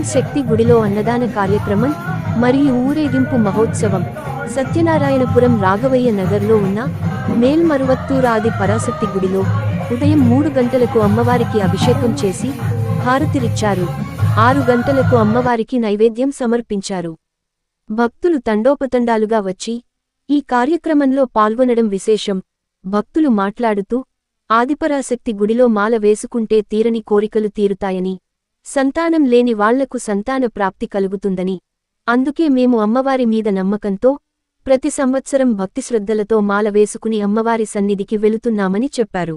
ఓం శక్తి గుడిలో అన్నదాన కార్యక్రమం మరియు ఊరేగింపు మహోత్సవం. సత్యనారాయణపురం రాఘవయ్య నగర్లో ఉన్న మేల్మరువత్తూరాది పరాశక్తి గుడిలో ఉదయం మూడు గంటలకు అమ్మవారికి అభిషేకం చేసి హారతిరిచ్చారు. ఆరు గంటలకు అమ్మవారికి నైవేద్యం సమర్పించారు. భక్తులు తండోపతండాలుగా వచ్చి ఈ కార్యక్రమంలో పాల్గొనడం విశేషం. భక్తులు మాట్లాడుతూ ఆదిపరాశక్తి గుడిలో మాల వేసుకుంటే తీరని కోరికలు తీరుతాయని సంతానం లేని వాళ్ళకు సంతాన ప్రాప్తి కలుగుతుందని. అందుకే మేము అమ్మవారి మీద నమ్మకంతో ప్రతి సంవత్సరం భక్తిశ్రద్ధలతో మాల వేసుకుని అమ్మవారి సన్నిధికి వెళుతున్నామని చెప్పారు.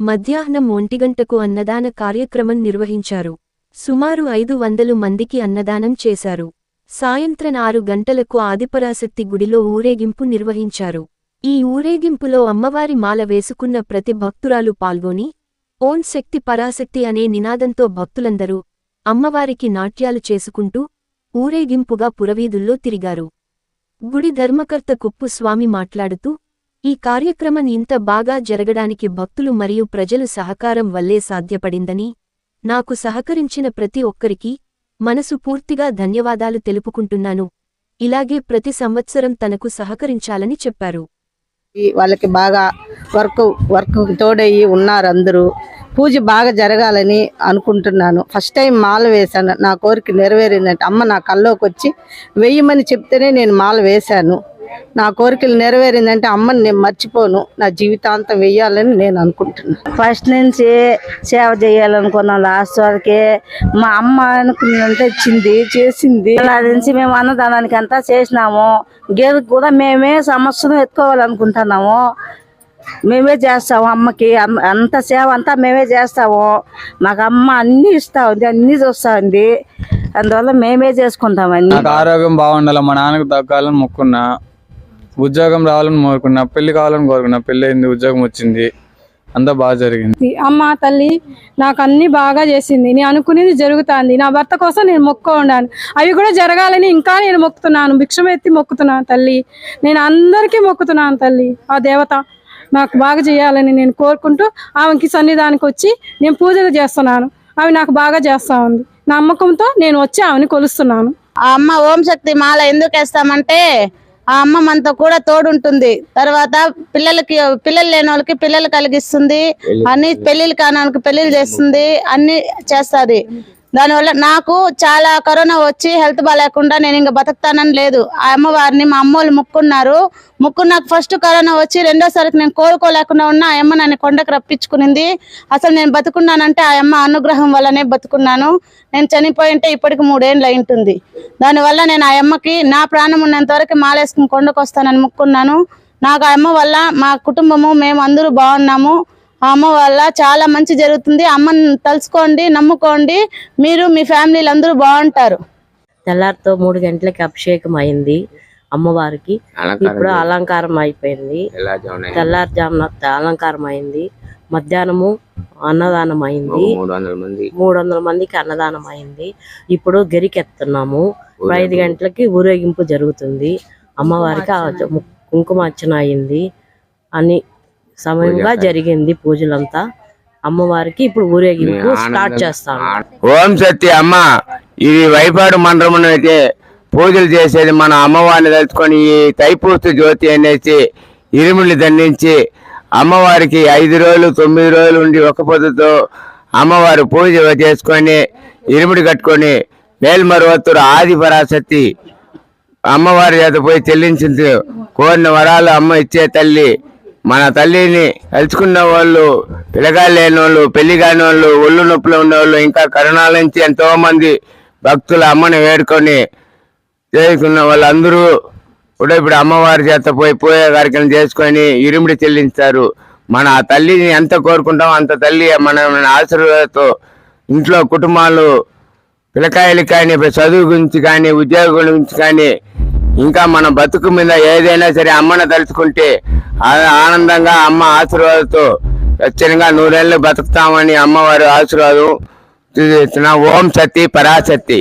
మధ్యాహ్నం ఒంటిగంటకు అన్నదాన కార్యక్రమం నిర్వహించారు. సుమారు ఐదు వందలు మందికి అన్నదానం చేశారు. సాయంత్రం ఆరు గంటలకు ఆదిపరాశక్తి గుడిలో ఊరేగింపు నిర్వహించారు. ఈ ఊరేగింపులో అమ్మవారి మాల వేసుకున్న ప్రతి భక్తురాలు పాల్గొని ఓం శక్తి పరాశక్తి అనే నినాదంతో భక్తులందరూ అమ్మవారికి నాట్యాలు చేసుకుంటూ ఊరేగింపుగా పురవీధుల్లో తిరిగారు. గుడి ధర్మకర్త కుప్పు స్వామి మాట్లాడుతూ ఈ కార్యక్రమం ఇంత బాగా జరగడానికి భక్తులు మరియు ప్రజలు సహకారం వల్లే సాధ్యపడిందని నాకు సహకరించిన ప్రతి ఒక్కరికి మనసు పూర్తిగా ధన్యవాదాలు తెలుపుకుంటున్నాను. ఇలాగే ప్రతి సంవత్సరం తనకు సహకరించాలని చెప్పారు. వాళ్ళకి బాగా వర్క్ వర్క్ తోడయ్యి ఉన్నారు అందరూ పూజ బాగా జరగాలని అనుకుంటున్నాను. ఫస్ట్ టైం మాల వేశాను. నా కోరిక నెరవేరిందంటే అమ్మ నా కల్లోకి వచ్చి వెయ్యమని చెప్తేనే నేను మాల వేశాను. నా కోరికలు నెరవేరిందంటే అమ్మని నేను మర్చిపోను. నా జీవితాంతం వెయ్యాలని నేను అనుకుంటున్నాను ఫస్ట్ నుంచి సేవ చేయాలనుకున్నాం లాస్ట్ వరకే మా అమ్మ అనుకున్నంత ఇచ్చింది చేసింది. అలా నుంచి మేము అన్నదానానికి అంతా చేసినాము. గేదెకి కూడా మేమే సంవత్సరం ఎత్తుకోవాలనుకుంటున్నాము. మేమే చేస్తాము అమ్మకి. అమ్- అంత సేవ అంతా మేమే చేస్తాము. మాకు అమ్మ అన్ని ఇస్తా ఉంది అన్ని చూస్తా ఉంది. అందువల్ల మేమే చేసుకుంటాం అన్ని. నాకు ఆరోగ్యం బాగుండాలి మా నాన్నకు తగ్గాలని మొక్కున్నా. ఉద్యోగం రావాలని కోరుకున్నా పెళ్ళి కావాలని కోరుకున్నా పెళ్ళి అయింది ఉద్యోగం వచ్చింది అంతా బాగా జరిగింది. అమ్మ తల్లి నాకు అన్ని బాగా చేసింది. నేను అనుకునేది జరుగుతుంది. నా భర్త కోసం నేను మొక్క ఉన్నాను అవి కూడా జరగాలని ఇంకా నేను మొక్కుతున్నాను. భిక్షం ఎత్తి మొక్కుతున్నాను తల్లి. నేను అందరికీ మొక్కుతున్నాను తల్లి. ఆ దేవత నాకు బాగా చేయాలని నేను కోరుకుంటూ ఆమెకి సన్నిధానికి వచ్చి నేను పూజలు చేస్తున్నాను. ఆమె నాకు బాగా చేస్తా ఉంది. నమ్మకంతో నేను వచ్చి ఆమెని కొలుస్తున్నాను. ఆ అమ్మ ఓం శక్తి మాల ఎందుకు వేస్తామంటే ఆ అమ్మ మనతో కూడా తోడుంటుంది. తర్వాత పిల్లలకి పిల్లలు లేని వాళ్ళకి పిల్లలు కలిగిస్తుంది. అన్ని పెళ్ళిళ్ళు కాని వాళ్ళకి పెళ్ళిళ్ళు చేస్తుంది. అన్ని చేస్తుంది. దానివల్ల నాకు చాలా కరోనా వచ్చి హెల్త్ బాగాలేకుండా నేను ఇంకా బతుకుతానని లేదు. ఆ అమ్మవారిని మా అమ్మోళ్ళు ముక్కున్నారు. ముక్కు నాకు ఫస్ట్ కరోనా వచ్చి రెండోసారికి నేను కోలుకోలేకుండా ఉన్నా ఆ అమ్మ నన్ను కొండకు రప్పించుకునింది. అసలు నేను బతుకున్నానంటే ఆ అమ్మ అనుగ్రహం వల్లనే బతుకున్నాను. నేను చనిపోయి ఉంటే ఇప్పటికి మూడేళ్ళు అయింటుంది. దానివల్ల నేను ఆ అమ్మకి నా ప్రాణం ఉన్నంత వరకు మాలేసుకుని కొండకు వస్తానని ముక్కున్నాను. నాకు ఆ అమ్మ వల్ల మా కుటుంబము మేము అందరూ బాగున్నాము. అమ్మ వల్ల చాలా మంచి జరుగుతుంది. అమ్మని తలుచుకోండి నమ్ముకోండి. మీరు మీ ఫ్యామిలీలు అందరూ బాగుంటారు. తెల్లారితో మూడు గంటలకి అభిషేకం అయింది అమ్మవారికి. ఇప్పుడు అలంకారం అయిపోయింది. తెల్లారుజామున అలంకారం అయింది. మధ్యాహ్నము అన్నదానం అయింది. మూడు వందల మందికి అన్నదానం అయింది. ఇప్పుడు గెరికెత్తున్నాము. ఐదు గంటలకి ఊరేగింపు జరుగుతుంది. అమ్మవారికి ఆ ము- కుంకుమ అర్చన అయింది అని సమయంగా జరిగింది పూజలంతా. అమ్మవారికి ఇప్పుడు ఊరేగింపు స్టార్ట్ చేస్తాము ఓం సత్య అమ్మ. ఇది వైపాడు మండలం అయితే పూజలు చేసేది మన అమ్మవారిని తలుచుకొని ఈ తైపూస్తు జ్యోతి అనేసి ఇరుములు దండించి అమ్మవారికి ఐదు రోజులు తొమ్మిది రోజులు ఉండి ఒక పొద్దుతో అమ్మవారు పూజ చేసుకొని ఇరుముడి కట్టుకొని మేల్మరువత్తురు ఆది పరాశక్తి అమ్మవారి చేత పోయి చెల్లించింది. కోరిన వరాలు అమ్మ ఇచ్చే తల్లి మన తల్లిని తలుచుకున్న వాళ్ళు పిల్లగాలు లేని వాళ్ళు పెళ్ళి కాని వాళ్ళు ఒళ్ళు నొప్పులు ఉన్న వాళ్ళు ఇంకా కరోనాల నుంచి ఎంతో మంది భక్తుల అమ్మని వేడుకొని చేసుకున్న వాళ్ళందరూ కూడా ఇప్పుడు అమ్మవారి చేత పోయి పోయే కార్యక్రమం చేసుకొని ఇరుముడి చెల్లించారు. మన ఆ తల్లిని ఎంత కోరుకుంటామో అంత తల్లి మన మన ఆశీర్వాదంతో ఇంట్లో కుటుంబాలు పిల్లకాయలు కానీ చదువు గురించి కానీ ఉద్యోగం గురించి కానీ ఇంకా మన బతుకు మీద ఏదైనా సరే అమ్మను తలుచుకుంటే ఆ- ఆనందంగా అమ్మ ఆశీర్వాదంతో ఖచ్చితంగా నూరేళ్ళు బతుకుతామని అమ్మవారి ఆశీర్వాదం ఓం శక్తి పరాశక్తి.